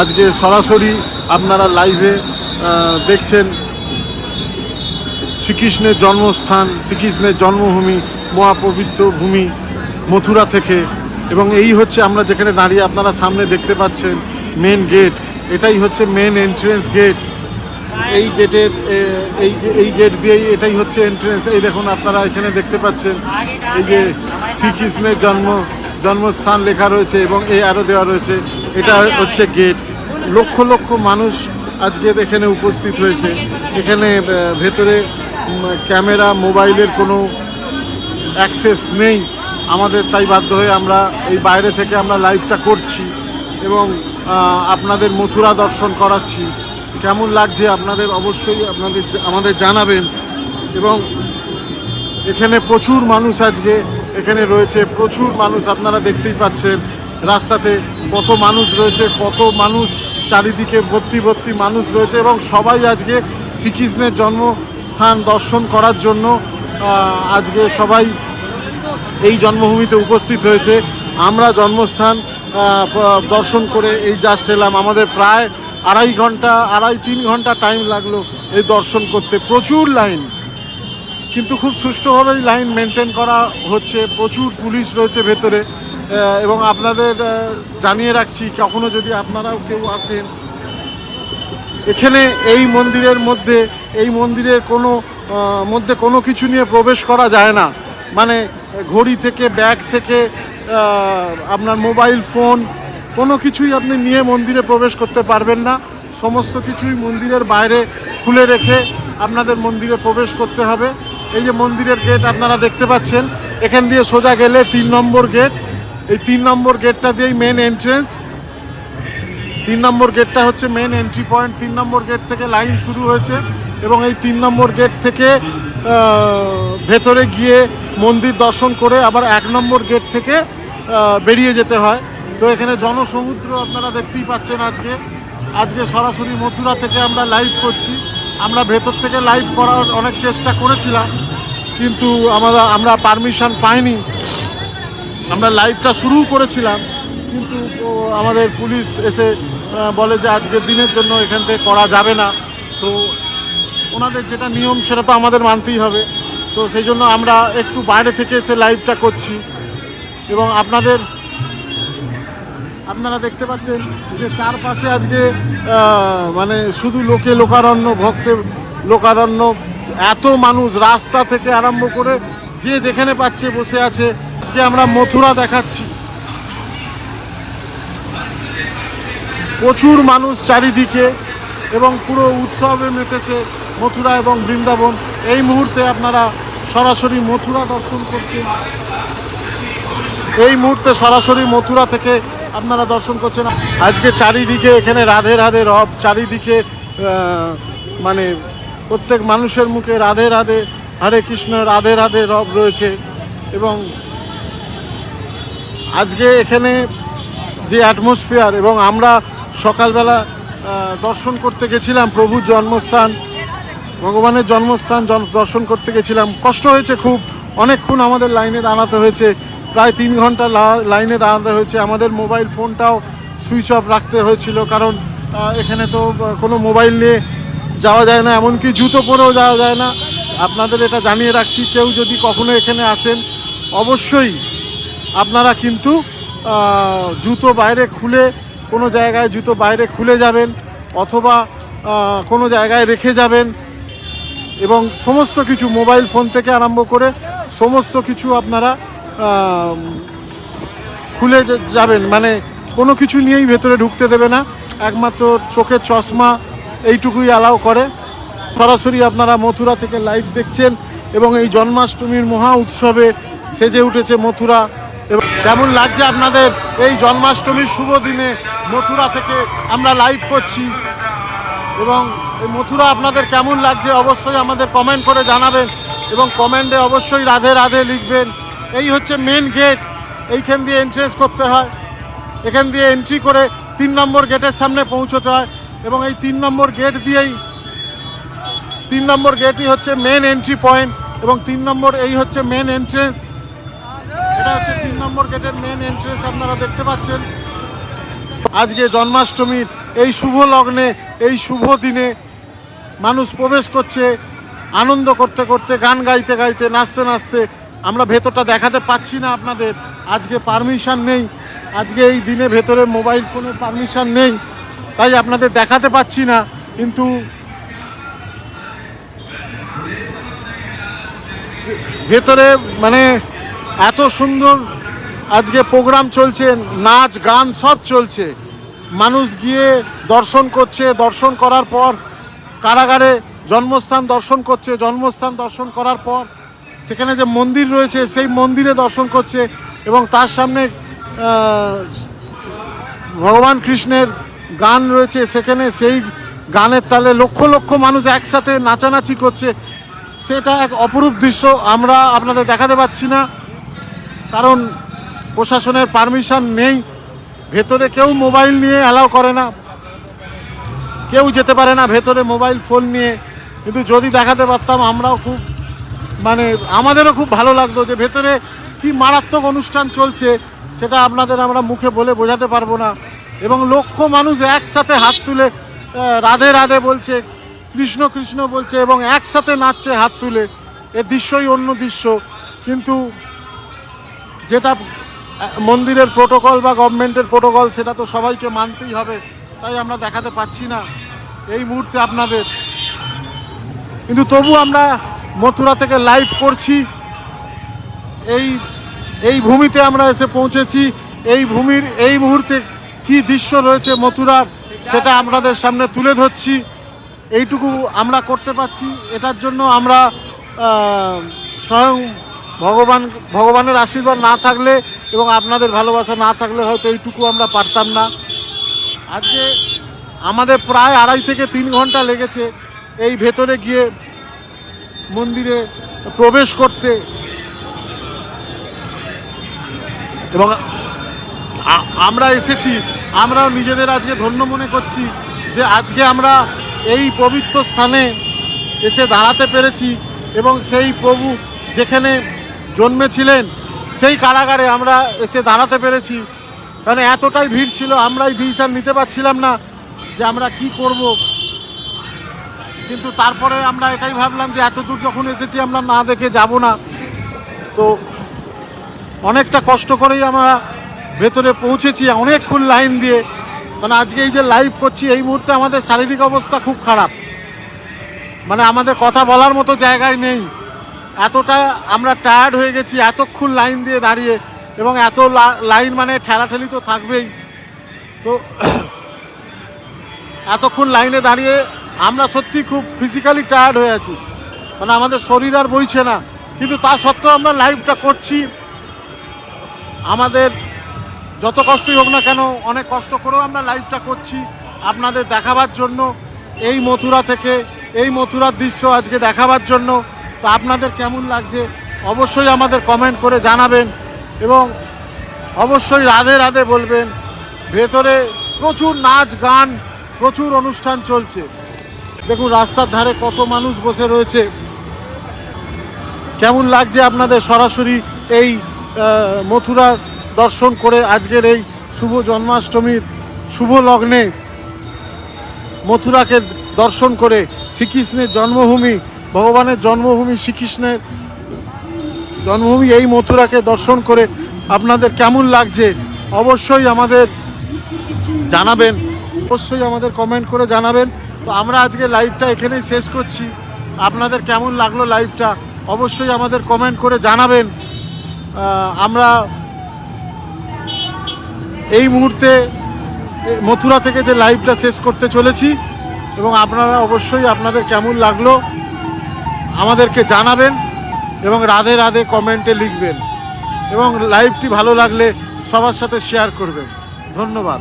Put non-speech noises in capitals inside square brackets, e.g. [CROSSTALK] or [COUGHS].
আজকে সরাসরি আপনারা লাইভে দেখছেন শ্রীকৃষ্ণের জন্মস্থান, শ্রীকৃষ্ণের জন্মভূমি, মহাপবিত্র ভূমি মথুরা থেকে। এবং এই হচ্ছে আমরা যেখানে দাঁড়িয়ে আপনারা সামনে দেখতে পাচ্ছেন মেন গেট এটাই হচ্ছে মেন এন্ট্রেন্স গেট এই গেটের এই এই গেট দিয়েই এটাই হচ্ছে এন্ট্রেন্স এই দেখুন আপনারা এখানে দেখতে পাচ্ছেন এই যে শ্রীকৃষ্ণের জন্ম, জন্মস্থান লেখা রয়েছে এবং এই আরও দেওয়া রয়েছে। এটা হচ্ছে গেট লক্ষ লক্ষ মানুষ আজকে এখানে উপস্থিত হয়েছে। এখানে ভেতরে ক্যামেরা মোবাইলের কোনো অ্যাক্সেস নেই। আমাদের তাই বাধ্য হয়ে আমরা এই বাইরে থেকে আমরা লাইভটা করছি এবং আপনাদের মথুরা দর্শন করাচ্ছি। কেমন লাগছে আপনাদের? অবশ্যই আপনাদের আমাদের জানাবেন। এবং এখানে প্রচুর মানুষ আজকে এখানে রয়েছে। প্রচুর মানুষ আপনারা দেখতেই পাচ্ছেন। রাস্তাতে কত মানুষ রয়েছে, কত মানুষ চারিদিকে ভর্তি ভর্তি মানুষ রয়েছে এবং সবাই আজকে শ্রীকৃষ্ণের জন্মস্থান দর্শন করার জন্য আজকে সবাই এই জন্মভূমিতে উপস্থিত হয়েছে। আমরা জন্মস্থান দর্শন করে এই জাস্ট এলাম। আমাদের প্রায় আড়াই ঘণ্টা, আড়াই তিন ঘণ্টা টাইম লাগল এই দর্শন করতে। প্রচুর লাইন, কিন্তু খুব সুষ্ঠুভাবেই লাইন মেনটেন করা হচ্ছে। প্রচুর পুলিশ রয়েছে ভেতরে। এবং আপনাদের জানিয়ে রাখছি, কখনো যদি আপনারাও কেউ আসেন, এখানে এই মন্দিরের মধ্যে, এই মন্দিরের কোনো মধ্যে কোনো কিছু নিয়ে প্রবেশ করা যায় না। মানে ঘড়ি থেকে, ব্যাগ থেকে আপনার মোবাইল ফোন, কোনো কিছুই আপনি নিয়ে মন্দিরে প্রবেশ করতে পারবেন না। সমস্ত কিছুই মন্দিরের বাইরে খুলে রেখে আপনাদের মন্দিরে প্রবেশ করতে হবে। এই যে মন্দিরের গেট আপনারা দেখতে পাচ্ছেন, এখান দিয়ে সোজা গেলে তিন নম্বর গেট এই তিন নম্বর গেটটা দিয়েই মেন এন্ট্রেন্স তিন নম্বর গেটটা হচ্ছে মেন এন্ট্রি পয়েন্ট তিন নম্বর গেট থেকে লাইন শুরু হয়েছে এবং এই তিন নম্বর গেট থেকে ভেতরে গিয়ে মন্দির দর্শন করে আবার এক নম্বর গেট থেকে বেরিয়ে যেতে হয়। তো এখানে জনসমুদ্র আপনারা দেখতেই পাচ্ছেন আজকে। আজকে সরাসরি মথুরা থেকে আমরা লাইভ করছি। আমরা ভেতর থেকে লাইভ করার অনেক চেষ্টা করেছিলাম, কিন্তু আমরা আমরা পারমিশন পাইনি। আমরা লাইভটা শুরু করেছিলাম, কিন্তু আমাদের পুলিশ এসে বলে যে আজকের দিনের জন্য এখান থেকে করা যাবে না। তো ওনাদের যেটা নিয়ম সেটা তো আমাদের মানতেই হবে। তো সেই জন্য আমরা একটু বাইরে থেকে এসে লাইভটা করছি। এবং আপনাদের, আপনারা দেখতে পাচ্ছেন যে চারপাশে আজকে মানে শুধু লোকে লোকারণ্য ভক্তের লোকারণ্য, এত মানুষ রাস্তা থেকে আরম্ভ করে যে যেখানে পাচ্ছে বসে আছে। আজকে আমরা মথুরা দেখাচ্ছি। প্রচুর মানুষ চারিদিকে এবং পুরো উৎসবে মেতেছে মথুরা এবং বৃন্দাবন। এই মুহূর্তে আপনারা সরাসরি মথুরা দর্শন করছেন। এই মুহূর্তে সরাসরি মথুরা থেকে আপনারা দর্শন করছেন। আজকে চারিদিকে এখানে রাধে রাধে রব, চারিদিকে মানে প্রত্যেক মানুষের মুখে রাধে রাধে, হরে কৃষ্ণ, রাধে রাধে রব রয়েছে। এবং আজকে এখানে যে অ্যাটমসফিয়ার এবং আমরা সকালবেলা দর্শন করতে গেছিলাম, প্রভুর জন্মস্থান, ভগবানের জন্মস্থান দর্শন করতে গেছিলাম। কষ্ট হয়েছে খুব। অনেকক্ষণ আমাদের লাইনে দাঁড়াতে হয়েছে। প্রায় তিন ঘণ্টা লাইনে দাঁড়াতে হয়েছে। আমাদের মোবাইল ফোনটাও সুইচ অফ রাখতে হয়েছিল কারণ এখানে তো কোনো মোবাইল নিয়ে যাওয়া যায় না, এমনকি জুতো পরেও যাওয়া যায় না। আপনাদের এটা জানিয়ে রাখছি, কেউ যদি কখনো এখানে আসেন, অবশ্যই আপনারা কিন্তু জুতো বাইরে খুলে কোনো জায়গায় জুতো বাইরে খুলে যাবেন অথবা কোনো জায়গায় রেখে যাবেন এবং সমস্ত কিছু মোবাইল ফোন থেকে আরম্ভ করে সমস্ত কিছু আপনারা খুলে যাবেন। মানে কোনো কিছু নিয়েই ভেতরে ঢুকতে দেবে না। একমাত্র চোখের চশমা এইটুকুই অ্যালাউ করে। সরাসরি আপনারা মথুরা থেকে লাইভ দেখছেন এবং এই জন্মাষ্টমীর মহা উৎসবে সেজে উঠেছে মথুরা এবং কেমন লাগছে আপনাদের এই জন্মাষ্টমীর শুভ দিনে মথুরা থেকে আমরা লাইভ করছি? এবং মথুরা আপনাদের কেমন লাগছে অবশ্যই আমাদের কমেন্ট করে জানাবেন এবং কমেন্টে অবশ্যই রাধে রাধে লিখবেন। এই হচ্ছে মেন গেট এইখান দিয়ে এন্ট্রেন্স করতে হয়। এখান দিয়ে এন্ট্রি করে তিন নম্বর গেটের সামনে পৌঁছতে হয় এবং এই তিন নম্বর গেট দিয়েই তিন নম্বর গেটই হচ্ছে মেন এন্ট্রি পয়েন্ট এবং তিন নম্বর এই হচ্ছে মেন এন্ট্রেন্স এটা হচ্ছে নম্বর গেটের মেন এন্ট্রেন্স আপনারা দেখতে পাচ্ছেন। আজকে জন্মাষ্টমীর এই শুভ লগ্নে, এই শুভ দিনে মানুষ প্রবেশ করছে, আনন্দ করতে করতে, গান গাইতে গাইতে, নাচতে নাচতে। আমরা ভেতরটা দেখাতে পাচ্ছি না আপনাদের, আজকে পারমিশন নেই। আজকে এই দিনে ভেতরে মোবাইল ফোনে পারমিশন নেই, তাই আপনাদের দেখাতে পাচ্ছি না, কিন্তু ভেতরে মানে এত সুন্দর আজকে প্রোগ্রাম চলছে, নাচ, গান সব চলছে। মানুষ গিয়ে দর্শন করছে, দর্শন করার পর কারাগারে জন্মস্থান দর্শন করছে, জন্মস্থান দর্শন করার পর সেখানে যে মন্দির রয়েছে, সেই মন্দিরে দর্শন করছে এবং তার সামনে ভগবান কৃষ্ণের গান রয়েছে, সেখানে সেই গানের তালে লক্ষ লক্ষ মানুষ একসাথে নাচানাচি করছে। সেটা এক অপরূপ দৃশ্য, আমরা আপনাদের দেখাতে পাচ্ছি না। কারণ প্রশাসনের পারমিশন নেই। ভেতরে কেউ মোবাইল নিয়ে অ্যালাউ করে না। কেউ যেতে পারে না ভেতরে মোবাইল, ফোন নিয়ে। কিন্তু যদি দেখাতে পারতাম, আমরাও খুব মানে আমাদেরও খুব ভালো লাগতো যে ভেতরে কি মারাত্মক অনুষ্ঠান চলছে, সেটা আপনাদের আমরা মুখে বলে বোঝাতে পারব না। এবং লক্ষ মানুষ একসাথে হাত তুলে রাধে রাধে বলছে, কৃষ্ণ কৃষ্ণ বলছে এবং একসাথে নাচছে হাত তুলে। এ দৃশ্যই অন্য দৃশ্য। কিন্তু যেটা মন্দিরের প্রোটোকল বা গভর্নমেন্টের প্রোটোকল সেটা তো সবাইকে মানতেই হবে, তাই আমরা দেখাতে পাচ্ছি না এই মুহূর্তে আপনাদের। কিন্তু তবু আমরা মথুরা থেকে লাইভ করছি। এই এই ভূমিতে আমরা এসে পৌঁছেছি। এই ভূমির, এই মুহূর্তে কি দৃশ্য রয়েছে মথুরার, সেটা আপনাদের সামনে তুলে ধরছি। এইটুকু আমরা করতে পারছি। এটার জন্য আমরা স্বয়ং ভগবান, ভগবানের আশীর্বাদ না থাকলে এবং আপনাদের ভালোবাসা না থাকলে হয়তো এইটুকু আমরা পারতাম না। আজকে আমাদের প্রায় আড়াই থেকে তিন ঘণ্টা লেগেছে এই ভেতরে গিয়ে মন্দিরে প্রবেশ করতে। এবং আমরা এসেছি, আমরাও নিজেদের আজকে ধন্য মনে করছি যে আজকে আমরা এই পবিত্র স্থানে এসে দাঁড়াতে পেরেছি এবং সেই প্রভু যেখানে জন্মেছিলেন সেই কারাগারে আমরা এসে দাঁড়াতে পেরেছি। কারণ এতটাই ভিড় ছিল, আমরাই ডিসিশন নিতে পারছিলাম না যে আমরা কি করব। কিন্তু তারপরে আমরা এটাই ভাবলাম যে এত দূর যখন এসেছি আমরা না দেখে যাব না। তো অনেকটা কষ্ট করেই আমরা ভেতরে পৌঁছেছি, অনেকক্ষণ লাইন দিয়ে। মানে আজকে এই যে লাইভ করছি, এই মুহূর্তে আমাদের শারীরিক অবস্থা খুব খারাপ। মানে আমাদের কথা বলার মতো জায়গায় নেই। এতটা আমরা টায়ার্ড হয়ে গেছি, এতক্ষণ লাইন দিয়ে দাঁড়িয়ে, এবং এত লাইন মানে ঠেলাঠেলি তো থাকবেই। তো [COUGHS] এতক্ষণ লাইনে দাঁড়িয়ে আমরা সত্যি খুব ফিজিক্যালি টায়ার্ড হয়ে আছি। মানে আমাদের শরীর আর বইছে না। কিন্তু তা সত্ত্বেও আমরা লাইভটা করছি। আমাদের যত কষ্টই হোক না কেন, অনেক কষ্ট করেও আমরা লাইভটা করছি আপনাদের দেখাবার জন্য। এই মথুরা থেকে, এই মথুরার দৃশ্য আজকে দেখাবার জন্য। তো আপনাদের কেমন লাগছে অবশ্যই আমাদের কমেন্ট করে জানাবেন এবং অবশ্যই রাধে রাধে বলবেন। ভেতরে প্রচুর নাচ, গান, প্রচুর অনুষ্ঠান চলছে। দেখুন, রাস্তার ধারে কত মানুষ বসে রয়েছে। কেমন লাগছে আপনাদের সরাসরি এই মথুরার দর্শন করে আজকের এই শুভ জন্মাষ্টমীর শুভ লগ্নে? মথুরাকে দর্শন করে শ্রীকৃষ্ণের জন্মভূমি ভগবানের জন্মভূমি শ্রীকৃষ্ণের জন্মভূমি এই মথুরাকে দর্শন করে আপনাদের কেমন লাগছে অবশ্যই আমাদের জানাবেন। অবশ্যই আমাদের কমেন্ট করে জানাবেন। তো আমরা আজকে লাইভটা এখানেই শেষ করছি। আপনাদের কেমন লাগল লাইভটা অবশ্যই আমাদের কমেন্ট করে জানাবেন। আমরা এই মুহূর্তে মথুরা থেকে যে লাইভটা শেষ করতে চলেছি এবং আপনারা অবশ্যই আপনাদের কেমন লাগল আমাদেরকে জানাবেন এবং রাধে রাধে কমেন্টে লিখবেন এবং লাইভটি ভালো লাগলে সবার সাথে শেয়ার করবেন। ধন্যবাদ।